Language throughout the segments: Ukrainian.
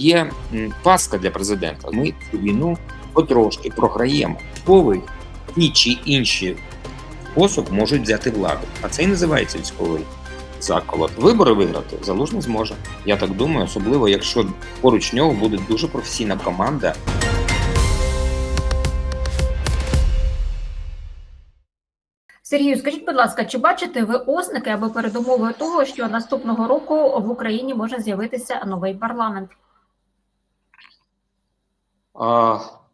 є паска для президента. Ми цю війну потрошки програємо. Військовий ті чи інші спосіб можуть взяти владу. А це і називається військовий заколот. Вибори виграти залужний зможе. Я так думаю, особливо якщо поруч нього буде дуже професійна команда. Сергію, скажіть, будь ласка, чи бачите ви ознаки або передумови того, що наступного року в Україні може з'явитися новий парламент?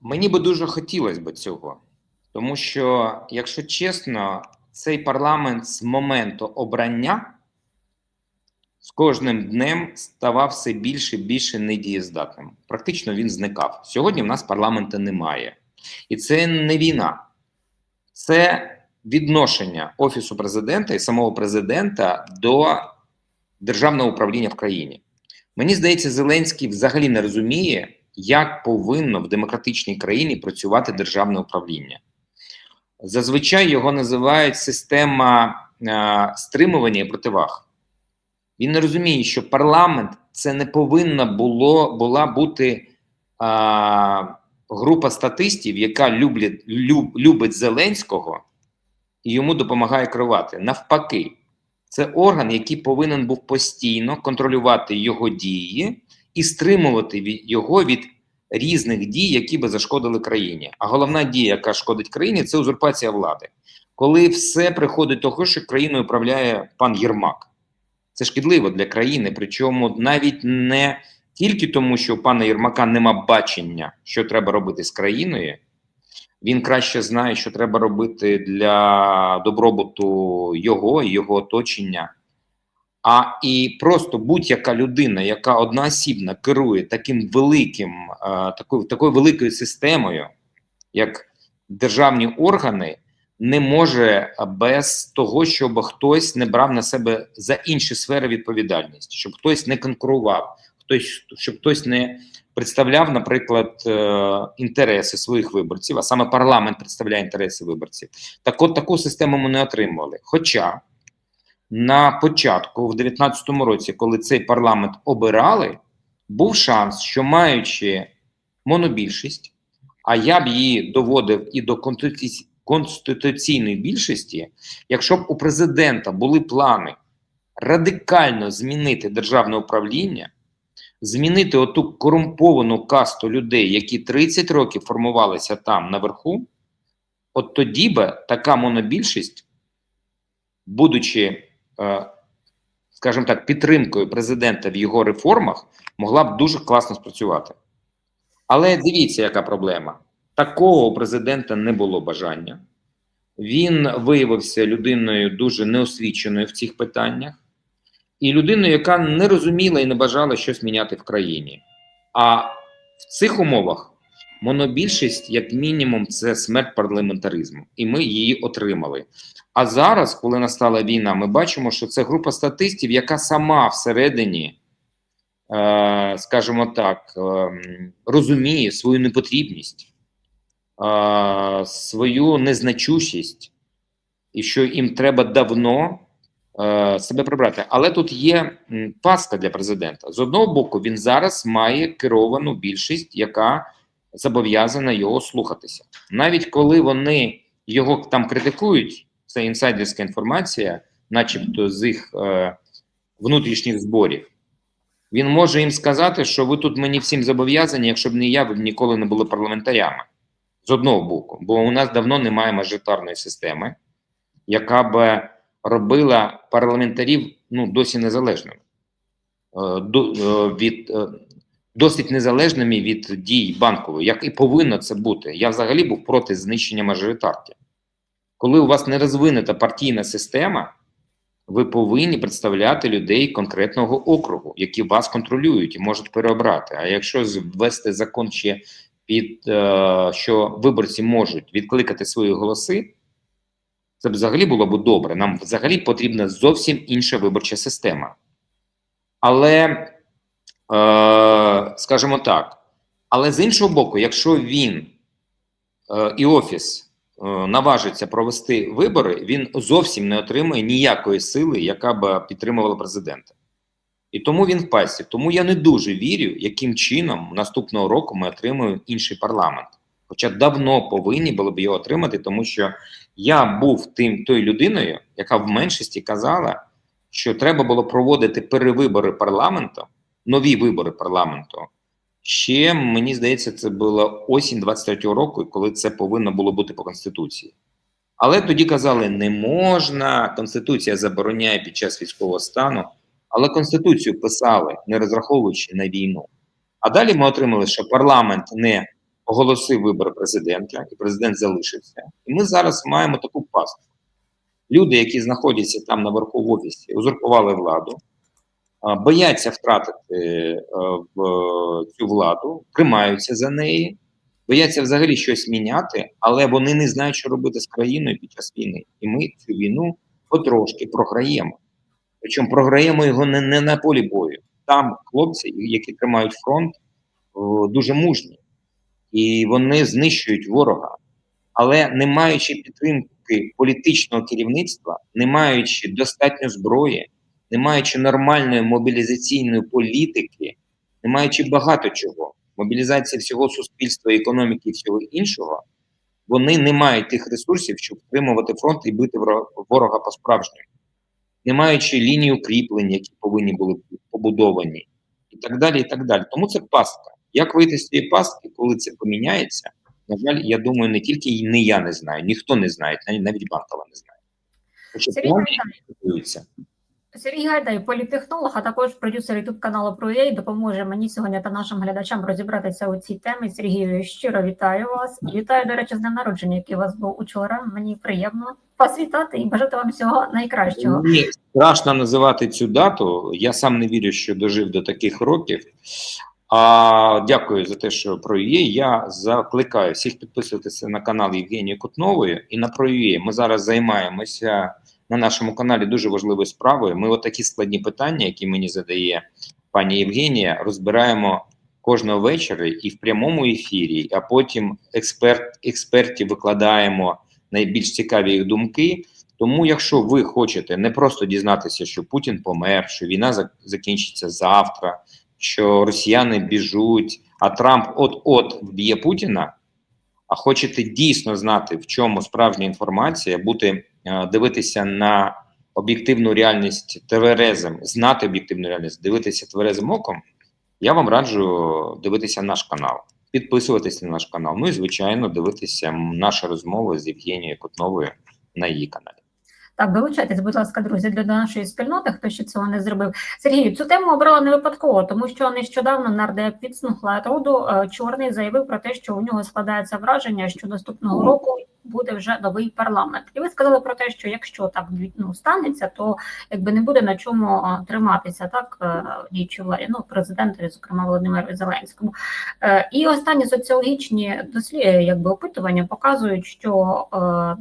Мені би дуже хотілося б цього, тому що, якщо чесно, цей парламент з моменту обрання з кожним днем ставав все більше і більше недієздатним. Практично він зникав. Сьогодні в нас парламенту немає. І це не війна, це відношення Офісу президента і самого президента до державного управління в країні. Мені здається, Зеленський взагалі не розуміє, як повинно в демократичній країні працювати державне управління. Зазвичай його називають система е, стримування і противаг. Він не розуміє, що парламент це не повинна було, була бути е, група статистів, яка люблять, люб, любить Зеленського і йому допомагає керувати. Навпаки, це орган, який повинен був постійно контролювати його дії і стримувати його від різних дій, які би зашкодили країні. А головна дія, яка шкодить країні, це узурпація влади. Коли все приходить до того, що країною управляє пан Єрмак. Це шкідливо для країни, причому навіть не тільки тому, що у пана Єрмака нема бачення, що треба робити з країною. Він краще знає, що треба робити для добробуту його і його оточення. А і просто будь-яка людина, яка одноосібно керує таким великим, е, такою, такою великою системою, як державні органи, не може без того, щоб хтось не брав на себе за інші сфери відповідальність, щоб хтось не конкурував, хтось, щоб хтось не представляв, наприклад, е, інтереси своїх виборців, а саме парламент представляє інтереси виборців. Так от таку систему ми не отримували. Хоча на початку, в 2019 році, коли цей парламент обирали, був шанс, що маючи монобільшість, а я б її доводив і до конституційної більшості, якщо б у президента були плани радикально змінити державне управління, змінити оту корумповану касту людей, які 30 років формувалися там наверху, от тоді би така монобільшість, будучи, скажімо так, підтримкою президента в його реформах, могла б дуже класно спрацювати. Але дивіться, яка проблема. Такого у президента не було бажання. Він виявився людиною дуже неосвіченою в цих питаннях, і людиною, яка не розуміла і не бажала щось міняти в країні. А в цих умовах монобільшість, як мінімум, це смерть парламентаризму, і ми її отримали. А зараз, коли настала війна, ми бачимо, що це група статистів, яка сама всередині, е, скажімо так, е, розуміє свою непотрібність, е, свою незначущість, і що їм треба давно себе прибрати. Але тут є паска для президента. З одного боку, він зараз має керовану більшість, яка зобов'язана його слухатися. Навіть коли вони його там критикують, це інсайдерська інформація, начебто з їх е, внутрішніх зборів. Він може їм сказати, що ви тут мені всім зобов'язані, якщо б не я, ви б ніколи не були парламентарями. З одного боку, бо у нас давно немає мажоритарної системи, яка б робила парламентарів ну, досі незалежними, Е, е, від, е, досить незалежними від дій банкової, як і повинно це бути. Я взагалі був проти знищення мажоритарки. Коли у вас не розвинута партійна система, ви повинні представляти людей конкретного округу, які вас контролюють і можуть переобрати. А якщо ввести закон ще під е, що виборці можуть відкликати свої голоси, це б взагалі було б добре. Нам взагалі потрібна зовсім інша виборча система. Але, скажімо так, але з іншого боку, якщо він е, і офіс е, наважиться провести вибори, він зовсім не отримає ніякої сили, яка б підтримувала президента. І тому він в пасті. Тому я не дуже вірю, яким чином наступного року ми отримаємо інший парламент. Хоча давно повинні були б його отримати, тому що я був тим тою людиною, яка в меншості казала, що треба було проводити перевибори парламенту, нові вибори парламенту. Ще мені здається, це була осінь 23-го року, коли це повинно було бути по конституції. Але тоді казали, не можна, конституція забороняє під час військового стану. Але конституцію писали, не розраховуючи на війну. А далі ми отримали, що парламент не оголосив вибори президента, і президент залишився. І ми зараз маємо таку пастку. Люди, які знаходяться там наверху в офісі, узурпували владу, бояться втратити е, цю владу, тримаються за неї, бояться взагалі щось міняти, але вони не знають, що робити з країною під час війни. І ми цю війну потрошки програємо. Причому програємо його не, не на полі бою. Там хлопці, які тримають фронт, дуже мужні, і вони знищують ворога. Але не маючи підтримки політичного керівництва, не маючи достатньо зброї, не маючи нормальної мобілізаційної політики, не маючи багато чого, мобілізація всього суспільства, економіки і всього іншого, вони не мають тих ресурсів, щоб втримувати фронт і бити ворога- ворога по-справжньому не маючи лінії укріплень, які повинні були побудовані, і так далі. і так далі. Тому це пастка. Як вийти з цієї пастки, коли це поміняється? На жаль, я думаю, не тільки і не я не знаю, ніхто не знає, навіть банкова не знає. Хоча Михайлович, готуються. Сергій Гайдай, політехнолог, а також продюсер ютуб каналу ProUA, допоможе мені сьогодні та нашим глядачам розібратися у цій темі. Сергію, щиро вітаю вас і вітаю, до речі, з днем народження, який у вас був учора. Мені приємно вас вітати і бажати вам всього найкращого. Мені страшно називати цю дату. Я сам не вірю, що дожив до таких років. А дякую за те, що про є. Я закликаю всіх підписуватися на канал Євгенії Кутнової і на ProUA. Ми зараз займаємося на нашому каналі дуже важливою справою. Ми отакі складні питання, які мені задає пані Євгенія, розбираємо кожного вечора і в прямому ефірі, а потім експерт, експертів викладаємо найбільш цікаві їх думки. Тому, якщо ви хочете не просто дізнатися, що Путін помер, що війна зак- закінчиться завтра, що росіяни біжуть, а Трамп от-от вб'є Путіна, а хочете дійсно знати, в чому справжня інформація, бути е, дивитися на об'єктивну реальність тверезим, знати об'єктивну реальність, дивитися тверезим оком, я вам раджу дивитися наш канал, підписуватися на наш канал. Ну і звичайно, дивитися наші розмови з Євгенією Котновою на її каналі. Так, долучайтесь, будь ласка, друзі, для нашої спільноти, хто ще цього не зробив. Сергію, цю тему обрала не випадково, тому що нещодавно нардеп від роду е, Чорний заявив про те, що у нього складається враження, що наступного року буде вже новий парламент. І ви сказали про те, що якщо так ну, станеться, то якби не буде на чому триматися так е, діючій владі, ну президентові, зокрема Володимиру Зеленському. Е, І останні соціологічні дослідження, якби опитування показують, що е,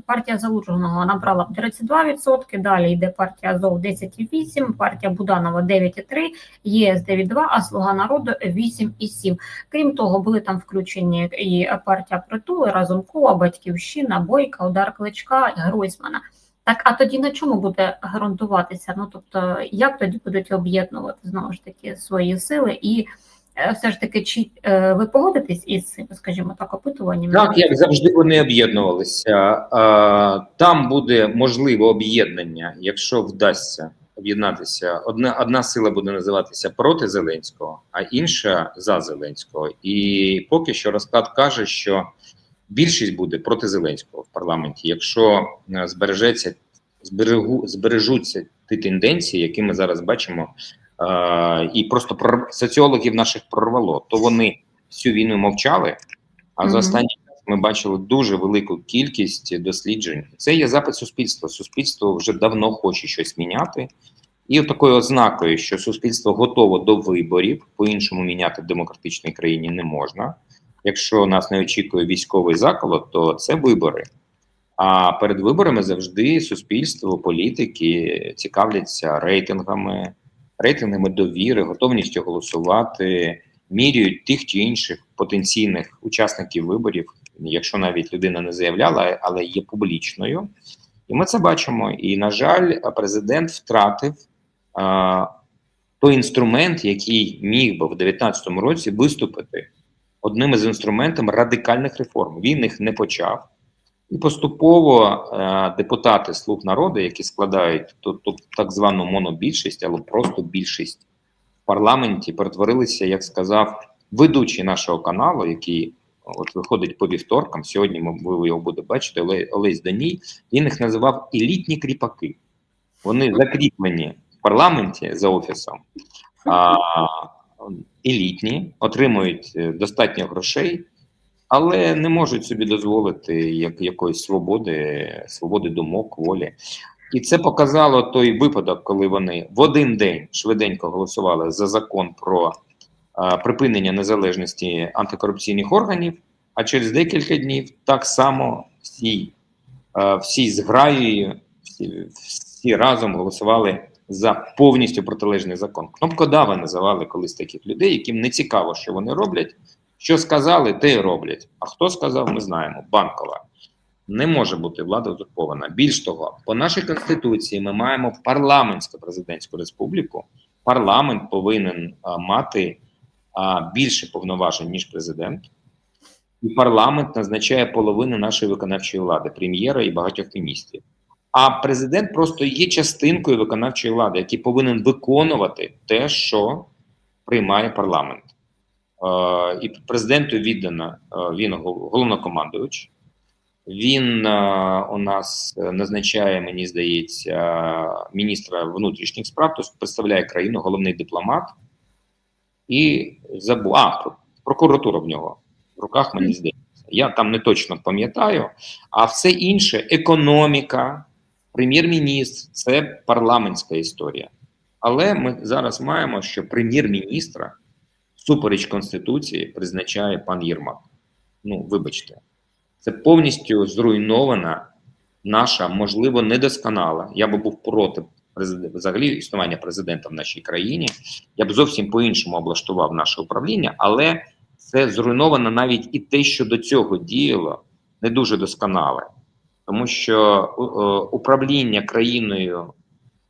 партія Залужного набрала 32%, далі йде партія Азов 10,8%, партія Буданова 9,3%, ЄС 9,2%, а Слуга народу 8,7%. Крім того, були там включені і партія Притули, Разумкова, Батьківщина, Бойка, Удар Кличка, Гройсмана. Так, а тоді на чому буде ґрунтуватися? Ну тобто, як тоді будуть об'єднувати знову ж таки свої сили і е, все ж таки, чи е, ви погодитесь із цим, скажімо так, опитуванням? Так, як завжди, вони об'єднувалися. Там буде можливе об'єднання, якщо вдасться об'єднатися. Одна, одна сила буде називатися проти Зеленського, а інша за Зеленського. І поки що розклад каже, що більшість буде проти Зеленського в парламенті, якщо е, збережеться, зберегу, збережуться ті тенденції, які ми зараз бачимо. Е, і просто прор- соціологів наших прорвало, то вони всю війну мовчали, а за Мгм. останній час ми бачили дуже велику кількість досліджень. Це є запит суспільства. Суспільство вже давно хоче щось міняти. І такою ознакою, що суспільство готово до виборів, по-іншому міняти в демократичній країні не можна. Якщо нас не очікує військовий заколот, то це вибори. А перед виборами завжди суспільство, політики цікавляться рейтингами, рейтингами довіри, готовністю голосувати, міряють тих чи інших потенційних учасників виборів, якщо навіть людина не заявляла, але є публічною. І ми це бачимо. І, на жаль, президент втратив а, той інструмент, який міг би в 2019 році виступити одним із інструментів радикальних реформ. Він їх не почав. І поступово е, депутати слуг народу, які складають ту, ту так звану монобільшість, але просто більшість в парламенті, перетворилися, як сказав ведучий нашого каналу, який от виходить по вівторкам. Сьогодні ви його будете бачити. Оле- Олесь Даній. Він їх називав елітні кріпаки. Вони закріплені в парламенті за офісом, а, елітні, отримують е, достатньо грошей, але не можуть собі дозволити як, якоїсь свободи, свободи думок, волі. І це показало той випадок, коли вони в один день швиденько голосували за закон про а, припинення незалежності антикорупційних органів, а через декілька днів так само всі, а, всі зграєю, всі, всі разом голосували за повністю протилежний закон. Кнопкодави називали колись таких людей, яким не цікаво, що вони роблять. Що сказали, те й роблять. А хто сказав, ми знаємо. Банкова. Не може бути влада узурпована. Більш того, по нашій конституції ми маємо парламентську президентську республіку. Парламент повинен а, мати а, більше повноважень ніж президент, і парламент назначає половину нашої виконавчої влади, прем'єра і багатьох міністрів. А президент просто є частинкою виконавчої влади, який повинен виконувати те, що приймає парламент. Е, і президенту віддано е, він гол- головнокомандуючий. Він е, у нас назначає, мені здається, міністра внутрішніх справ, тобто представляє країну, головний дипломат. І забув. А, прокуратура в нього в руках, мені здається. Я там не точно пам'ятаю. А все інше економіка, прем'єр-міністр це парламентська історія. Але ми зараз маємо, що прем'єр-міністра супереч Конституції призначає пан Єрмак. Ну, вибачте, це повністю зруйнована наша, можливо, недосконала. Я би був проти взагалі існування президента в нашій країні. Я б зовсім по-іншому облаштував наше управління, але це зруйновано навіть і те, що до цього діяло, не дуже досконале. Тому що е, е, управління країною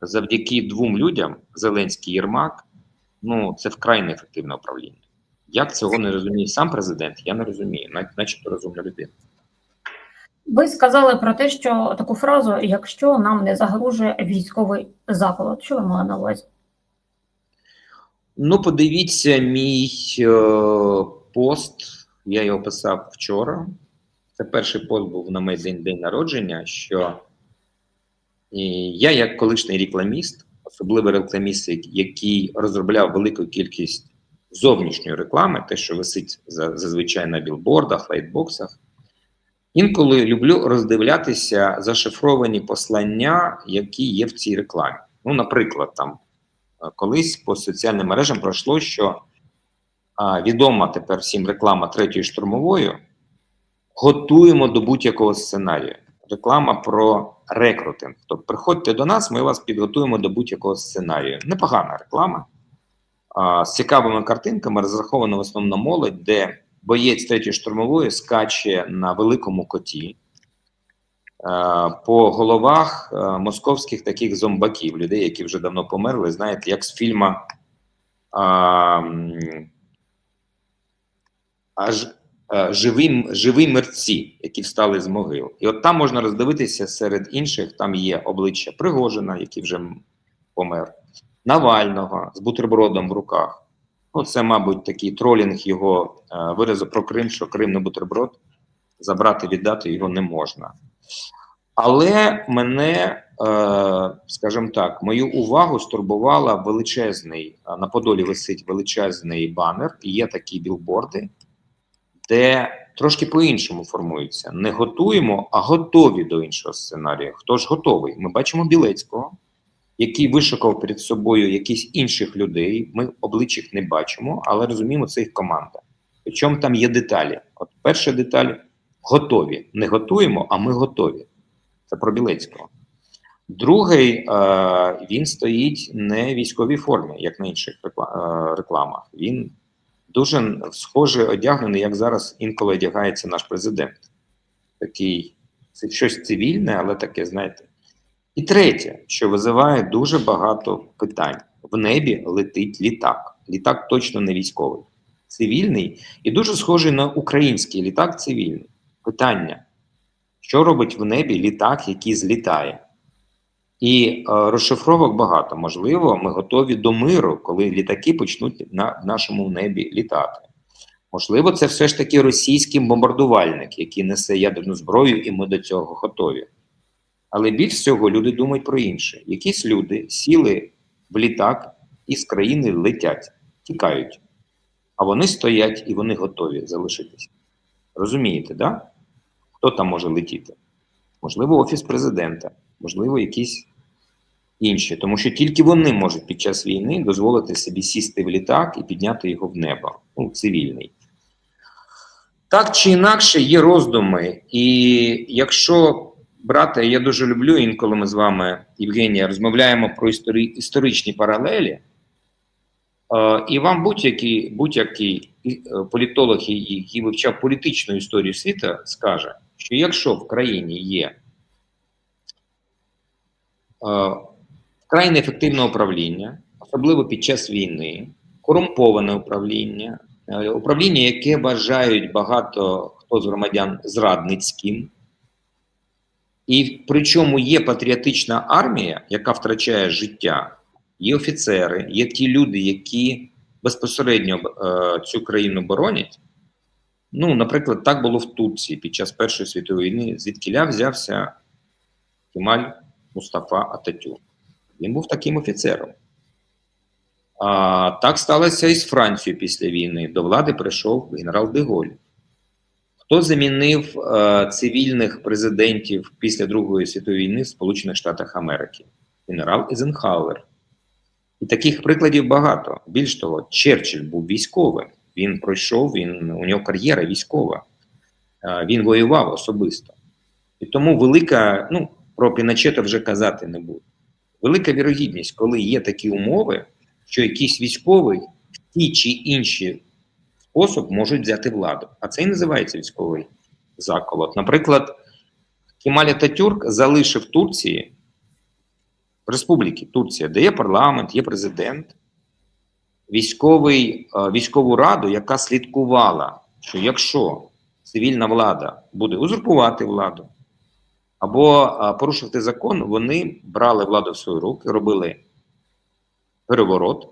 завдяки двом людям, Зеленський Єрмак, ну це вкрай неефективне управління. Як цього не розуміє сам президент, я не розумію, начебто розумна людина. Ви сказали про те, що таку фразу, якщо нам не загрожує військовий заколот, що ви мали на увазі? Ну, подивіться мій е, пост. Я його писав вчора. Це перший пост був на мій день, день народження. Що і я, як колишній рекламіст, особливо рекламіст, який розробляв велику кількість зовнішньої реклами, те, що висить за- зазвичай на білбордах, лайтбоксах, інколи люблю роздивлятися зашифровані послання, які є в цій рекламі. Ну, наприклад, там Е, колись по соціальним мережам пройшло, що а, відома тепер всім реклама третьої штурмової. Готуємо до будь-якого сценарію. Реклама про рекрутинг. Тобто, приходьте до нас, ми вас підготуємо до будь-якого сценарію. Непогана реклама а, з цікавими картинками, розрахована в основному молодь, де боєць третьої штурмової скаче на великому коті. Е, по головах е, московських таких зомбаків, людей, які вже давно померли, знаєте, як з фільма а, аж живі, живі мерці, які встали з могил. І от там можна роздивитися серед інших, там є обличчя Пригожина, який вже помер, Навального з бутербродом в руках. Ну, це, мабуть, такий тролінг його е, виразу про Крим, що Крим не бутерброд, забрати, віддати його не можна. Але мене, е, скажімо так, мою увагу стурбувала величезний е, на Подолі висить величезний банер, і є такі білборди, де трошки по-іншому формуються. Не готуємо, а готові до іншого сценарію. Хто ж готовий? Ми бачимо Білецького, який вишукав перед собою якісь інших людей. Ми облич їх не бачимо, але розуміємо, це їх команда. Причому там є деталі. От перша деталь готові. Не готуємо, а ми готові. Це про Білецького. Другий, е, він стоїть не в військовій формі, як на інших е, рекламах. Він дуже схоже одягнений, як зараз інколи одягається наш президент. Такий це щось цивільне, але таке, знаєте. І третє, що визиває дуже багато питань. в небі летить літак. Літак точно не військовий, цивільний і дуже схожий на український літак цивільний. Питання: що робить в небі літак, який злітає? І е, розшифровок багато. Можливо, ми готові до миру, коли літаки почнуть на нашому небі літати. Можливо, це все ж таки російський бомбардувальник, який несе ядерну зброю, і ми до цього готові. Але більш всього люди думають про інше. Якісь люди сіли в літак і з країни летять, тікають. А вони стоять і вони готові залишитися. Розумієте, да? Хто там може летіти? Можливо, офіс президента, можливо, якісь інші. Тому що тільки вони можуть під час війни дозволити собі сісти в літак і підняти його в небо, ну, цивільний. Так чи інакше є роздуми. І якщо брати, я дуже люблю інколи ми з вами, Євгенія, розмовляємо про історі, історичні паралелі, е, і вам будь-який будь-який е, політолог, який вивчав політичну історію світу, скаже, що якщо в країні є вкрай неефективне управління, особливо під час війни, корумповане управління, е, управління, яке вважають багато хто з громадян зрадницьким. І причому є патріотична армія, яка втрачає життя, є офіцери, є ті люди, які безпосередньо е, цю країну боронять. Ну, наприклад, так було в Турції під час Першої світової війни, звідкиля взявся Кемаль Мустафа Ататюрк. Він був таким офіцером. А так сталося і з Францією після війни. До влади прийшов генерал Деголь. Хто замінив е, цивільних президентів після Другої світової війни в Сполучених Штатах Америки? Генерал Езенхауер. І таких прикладів багато. Більш того, Черчилль був військовим. Він пройшов, він, у нього кар'єра військова. Е, він воював особисто. І тому велика, ну, про Піночета вже казати не буду. Велика вірогідність, коли є такі умови, що якийсь військовий в ті чи інші спосіб можуть взяти владу. А це і називається військовий заколот. Наприклад, Кемаль Ататюрк залишив Турції, Республіки Турція, де є парламент, є президент, військовий, е, військову раду, яка слідкувала, що якщо цивільна влада буде узурпувати владу або порушувати закон, вони брали владу в свої руки, робили переворот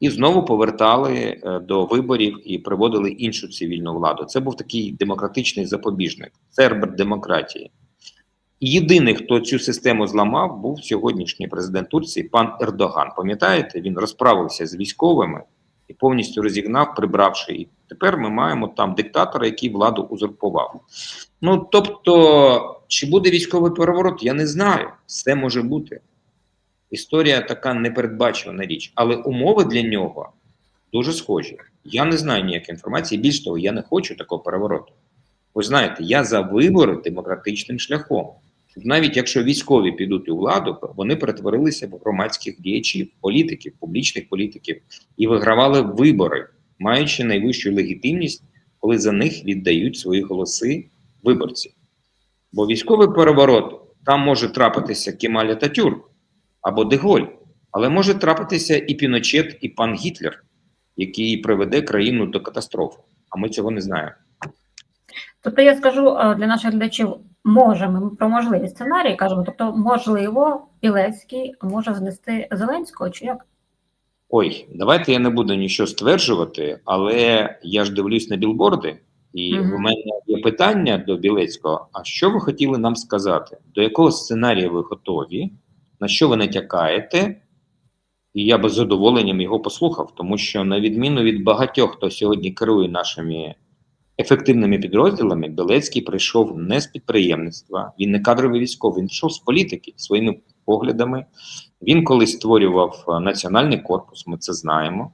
і знову повертали е, до виборів і приводили іншу цивільну владу. Це був такий демократичний запобіжник, цербер демократії. Єдиний, хто цю систему зламав, був сьогоднішній президент Турції, пан Ердоган. Пам'ятаєте, він розправився з військовими і повністю розігнав, прибравши їх. Тепер ми маємо там диктатора, який владу узурпував. Ну тобто, чи буде військовий переворот, я не знаю. Все може бути. Історія така непередбачувана річ, але умови для нього дуже схожі. Я не знаю ніякої інформації. Більш того, я не хочу такого перевороту. Ви знаєте, я за вибори демократичним шляхом. Щоб навіть якщо військові підуть у владу, вони перетворилися в громадських діячів, політиків, публічних політиків і вигравали вибори, маючи найвищу легітимність, коли за них віддають свої голоси виборці. Бо військовий переворот там може трапитися Кемаль Ататюрк або Деголь, але може трапитися і Піночет, і пан Гітлер, який приведе країну до катастрофи. А ми цього не знаємо. Тобто я скажу е, для наших глядачів, можемо ми про можливі сценарії кажемо. Тобто, можливо, Білецький може знести Зеленського чи як? Ой, давайте я не буду нічого стверджувати, але я ж дивлюсь на білборди, і в мене є питання до Білецького: а що ви хотіли нам сказати? До якого сценарію ви готові? На що ви натякаєте? І я би з задоволенням його послухав, тому що, на відміну від багатьох, хто сьогодні керує нашими ефективними підрозділами, Білецький прийшов не з підприємництва, він не кадровий військовий, він йшов з політики своїми поглядами. Він колись створював е, національний корпус, ми це знаємо.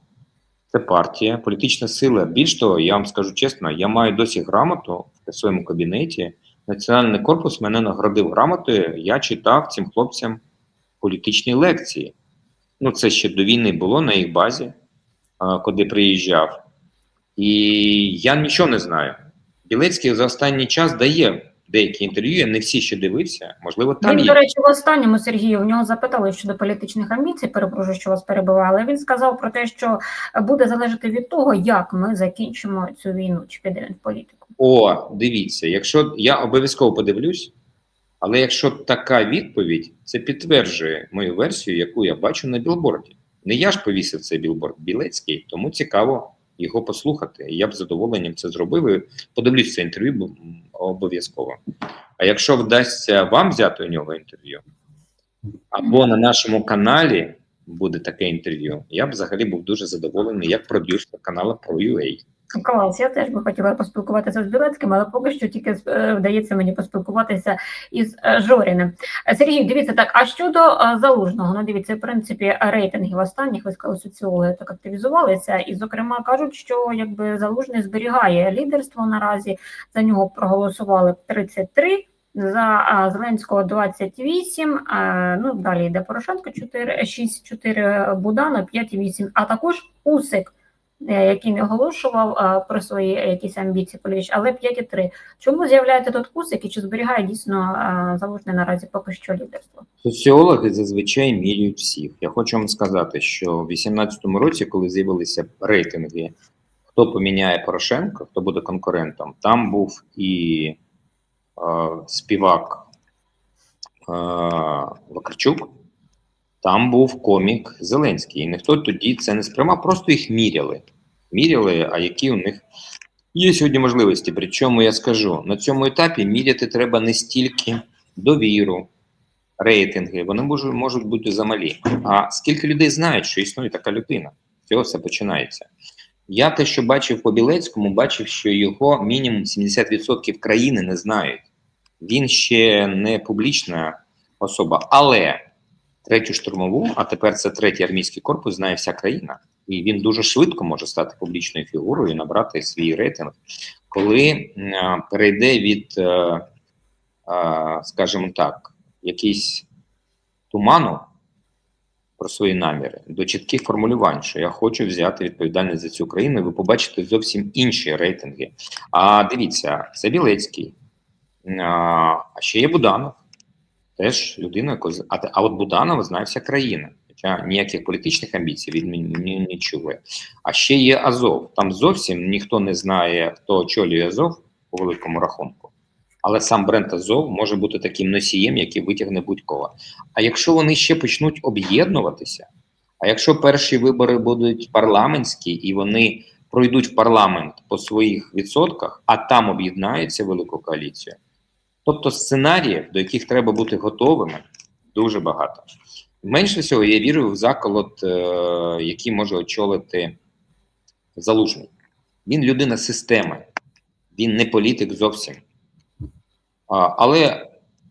Це партія, політична сила. Більш того, я вам скажу чесно, я маю досі грамоту в своєму кабінеті. Національний корпус мене наградив грамотою. Я читав цим хлопцям політичні лекції. Ну, це ще до війни було на їх базі, куди приїжджав. І я нічого не знаю. Білецький за останній час дає деякі інтерв'ю, я не всі ще дивився. Можливо, там Він, є. до речі, в останньому Сергію в нього запитали щодо політичних амбіцій. Перепрошую, що вас перебиваю, але він сказав про те, що буде залежати від того, як ми закінчимо цю війну, чи піде він в політику. О, дивіться, якщо я обов'язково подивлюсь, але якщо така відповідь, це підтверджує мою версію, яку я бачу на білборді. Не я ж повісив цей білборд Білецький, тому цікаво його послухати. І Я б з задоволенням це зробив. І подивлюсь це інтерв'ю бо, обов'язково. А якщо вдасться вам взяти у нього інтерв'ю, або на нашому каналі буде таке інтерв'ю, я б взагалі був дуже задоволений як продюсер каналу ProUA. Клас, я теж би хотіла поспілкуватися з Білецьким, але поки що тільки е, вдається мені поспілкуватися із е, Жоріним. Сергій, дивіться так. А щодо е, залужного, ну дивіться, в принципі, рейтингів останніх ви сказали, соціологи так активізувалися, і зокрема кажуть, що якби залужний зберігає лідерство наразі. За нього проголосували 33, за Зеленського 28, а, ну далі йде Порошенко 4, 6, 4 Буданов, 5 і 8, а також Усик, який не оголошував про свої якісь амбіції політичні, але 5 і 3. Чому з'являється тут і чи зберігає дійсно а, залужний наразі поки що лідерство? Соціологи зазвичай міряють всіх. Я хочу вам сказати, що в 2018 році, коли з'явилися рейтинги, хто поміняє Порошенка, хто буде конкурентом, там був і е, співак е, Вакарчук, там був комік Зеленський. І ніхто тоді це не сприймав, просто їх міряли. Міряли, а які у них є сьогодні можливості. Причому я скажу, на цьому етапі міряти треба не стільки довіру, рейтинги, вони можуть, можуть бути замалі. А скільки людей знають, що існує така людина? З цього все починається. Я те, що бачив по Білецькому, бачив, що його мінімум 70% країни не знають. Він ще не публічна особа, але третю штурмову, а тепер це третій армійський корпус, знає вся країна. І він дуже швидко може стати публічною фігурою і набрати свій рейтинг, коли перейде від, е, скажімо так, якийсь туману про свої наміри до чітких формулювань, що я хочу взяти відповідальність за цю країну, і ви побачите зовсім інші рейтинги. А дивіться, це Білецький, а ще є Буданов, теж людина, а, а от Буданова знає вся країна. Хоча ніяких політичних амбіцій він не, чує. А ще є Азов. Там зовсім ніхто не знає, хто очолює Азов по великому рахунку. Але сам бренд Азов може бути таким носієм, який витягне будь-кого. А якщо вони ще почнуть об'єднуватися, а якщо перші вибори будуть парламентські і вони пройдуть в парламент по своїх відсотках, а там об'єднаються в велику коаліцію, тобто сценаріїв, до яких треба бути готовими, дуже багато. Менше всього я вірю в заколот, е, який може очолити залужний. Він людина системи, він не політик зовсім. Але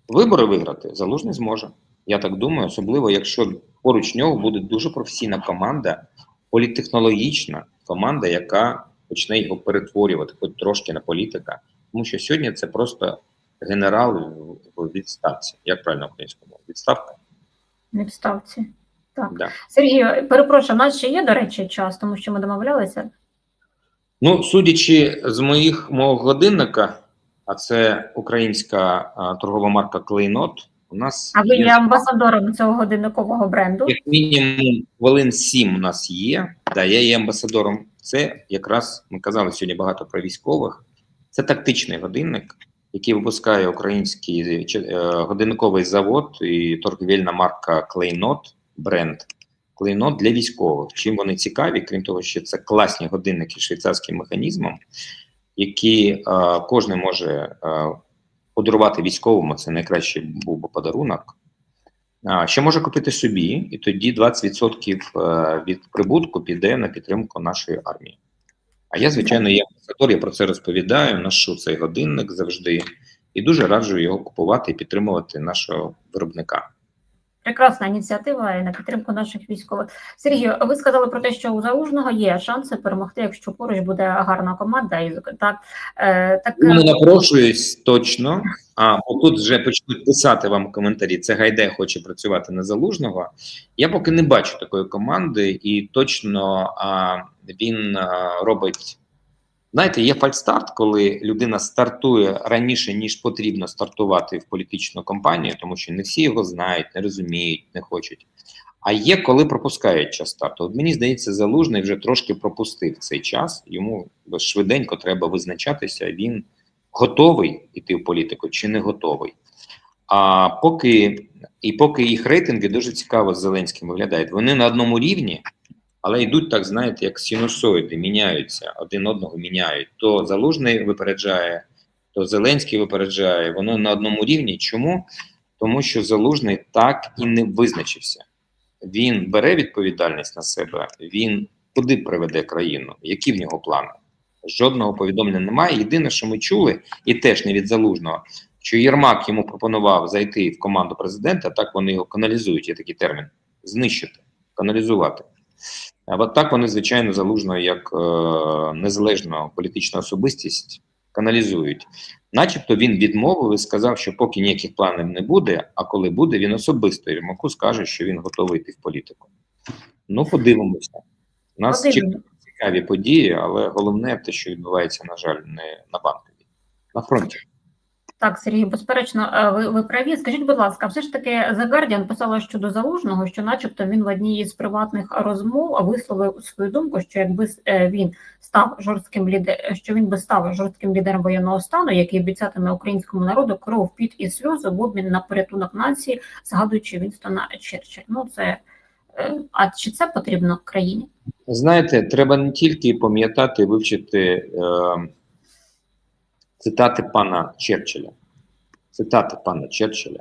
вибори виграти залужний зможе. Я так думаю, особливо якщо поруч нього буде дуже професійна команда, політтехнологічна команда, яка почне його перетворювати, хоч трошки на політика. Тому що сьогодні це просто генерал в- відставці. Як правильно українському? Відставка? Не вставці. Так. Да. Сергію, перепрошую, у нас ще є, до речі, час, тому що ми домовлялися. Ну, судячи з моїх мого годинника, а це українська а, торгова марка Клейнот. У нас А ви є амбасадором цього годинникового бренду. як мінімум хвилин сім у нас є. Да, я є амбасадором. Це якраз ми казали сьогодні багато про військових. Це тактичний годинник, який випускає український чи- е, годинниковий завод і торгівельна марка Клейнот бренд. Клейнот для військових. Чим вони цікаві, крім того, що це класні годинники швейцарським механізмом, які е, кожен може е, подарувати військовому. Це найкращий був би подарунок. Ще може купити собі, і тоді 20% е, від прибутку піде на підтримку нашої армії. А я, звичайно, є амбасадор, я про це розповідаю, ношу цей годинник завжди, і дуже раджу його купувати і підтримувати нашого виробника. Прекрасна ініціатива і на підтримку наших військових. Сергію, ви сказали про те, що у залужного є шанси перемогти, якщо поруч буде гарна команда. І так, е, так Ну, не напрошуюсь точно. А отут вже почнуть писати вам коментарі. Це Гайдай хоче працювати на залужного. Я поки не бачу такої команди, і точно а, він а, робить Знаєте, є фальстарт, коли людина стартує раніше, ніж потрібно стартувати в політичну кампанію, тому що не всі його знають, не розуміють, не хочуть. А є коли пропускають час старту. От мені здається, залужний вже трошки пропустив цей час. Йому швиденько треба визначатися. Він готовий іти в політику чи не готовий. А поки і поки їх рейтинги дуже цікаво з Зеленським виглядають. Вони на одному рівні, але йдуть так, знаєте, як синусоїди, міняються, один одного міняють. То Залужний випереджає, то Зеленський випереджає. Воно на одному рівні. Чому? Тому що Залужний так і не визначився. Він бере відповідальність на себе, він куди приведе країну, які в нього плани. Жодного повідомлення немає. Єдине, що ми чули, і теж не від залужного, що Єрмак йому пропонував зайти в команду президента, так вони його каналізують, є такий термін знищити, каналізувати. А от так вони, звичайно, залужно як е, незалежна політична особистість каналізують. Начебто він відмовив і сказав, що поки ніяких планів не буде, а коли буде, він особисто Єрмаку скаже, що він готовий йти в політику. Ну, подивимося. У нас чекають цікаві події, але головне те, що відбувається, на жаль, не на банковій, на фронті. Так, Сергій, безперечно, е, ви, ви праві. Скажіть, будь ласка, все ж таки The Guardian писала щодо залужного, що, начебто, він в одній із приватних розмов висловив свою думку, що якби е, він став жорстким лідером, що він би став жорстким лідером воєнного стану, який обіцятиме українському народу кров, піт і сльози в обмін на порятунок нації, згадуючи Вінстона Черчилля. Ну це е, а чи це потрібно країні? Знаєте, треба не тільки пам'ятати, вивчити е, цитати пана Черчилля. Цитати пана Черчилля.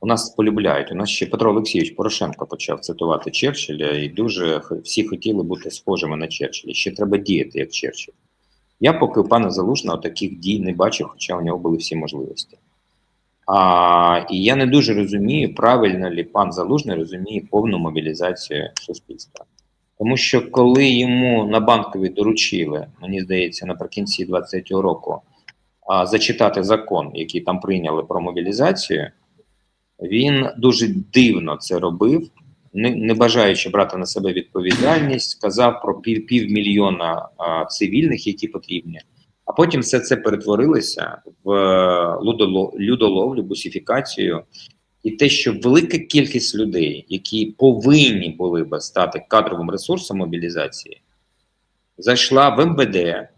У нас полюбляють. У нас ще Петро Олексійович Порошенко почав цитувати Черчилля, і дуже всі хотіли бути схожими на Черчилля. Ще треба діяти як Черчилль. Я поки у пана Залужного таких дій не бачив, хоча у нього були всі можливості. А, і я не дуже розумію, правильно ли пан Залужний розуміє повну мобілізацію суспільства. Тому що коли йому на банкові доручили, мені здається, наприкінці 23-го року а, зачитати закон, який там прийняли про мобілізацію, він дуже дивно це робив, не, не бажаючи брати на себе відповідальність, сказав про пів, півмільйона а, цивільних, які потрібні. А потім все це перетворилося в е, людоловлю, бусифікацію, і те, що велика кількість людей, які повинні були би стати кадровим ресурсом мобілізації, зайшла в МВД,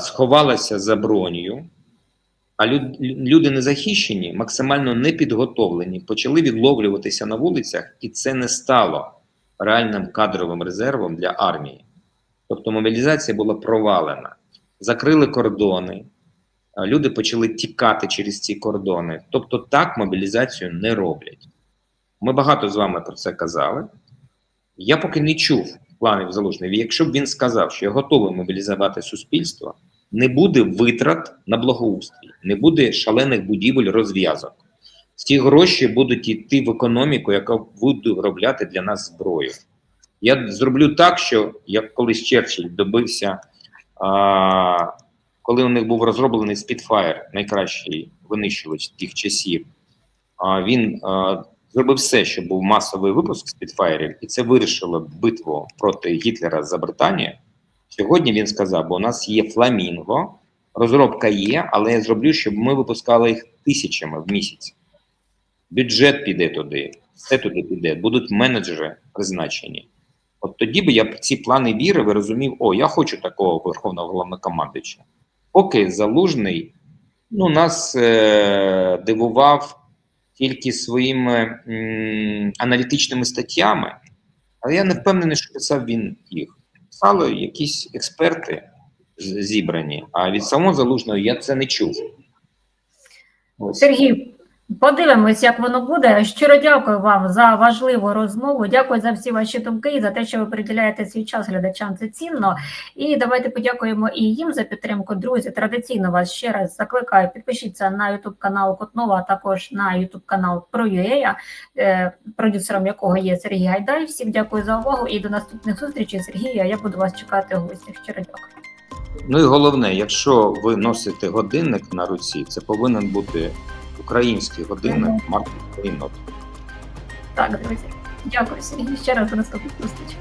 сховалася за бронею, а люд, люди незахищені, максимально непідготовлені, почали відловлюватися на вулицях, і це не стало реальним кадровим резервом для армії. Тобто мобілізація була провалена. Закрили кордони, люди почали тікати через ці кордони. Тобто так мобілізацію не роблять. Ми багато з вами про це казали. Я поки не чув планів залужних. Якщо б він сказав, що я готовий мобілізувати суспільство, не буде витрат на благоустрій, не буде шалених будівель розв'язок. Ці гроші будуть йти в економіку, яка буде виробляти для нас зброю. Я зроблю так, що як колись Черчилль добився, а, коли у них був розроблений Spitfire, найкращий винищувач тих часів, а, він а, зробив все, щоб був масовий випуск Spitfire, і це вирішило битву проти Гітлера за Британію. Сьогодні він сказав, бо у нас є фламінго, розробка є, але я зроблю, щоб ми випускали їх тисячами в місяць. Бюджет піде туди, все туди піде, будуть менеджери призначені. От тоді би я б ці плани вірив і розумів, о, я хочу такого верховного головнокомандуюча. Поки залужний ну, нас е- дивував тільки своїми аналітичними статтями, але я не впевнений, що писав він їх. Писали якісь експерти зібрані, а від самого залужного я це не чув. Сергій, подивимось, як воно буде. Щиро дякую вам за важливу розмову. Дякую за всі ваші думки і за те, що ви приділяєте свій час глядачам. Це цінно. І давайте подякуємо і їм за підтримку. Друзі, традиційно вас ще раз закликаю. Підпишіться на Ютуб канал Котнова, а також на Ютуб канал ProUA, е, продюсером якого є Сергій Гайдай. Всім дякую за увагу і до наступних зустрічей. Сергія. Я буду вас чекати гостях. Щиро дякую. Ну і головне, якщо ви носите годинник на руці, це повинен бути український годинник марки Клейнот. Так, друзі. Дякую, Сергій. Ще раз до наступних зустрічей.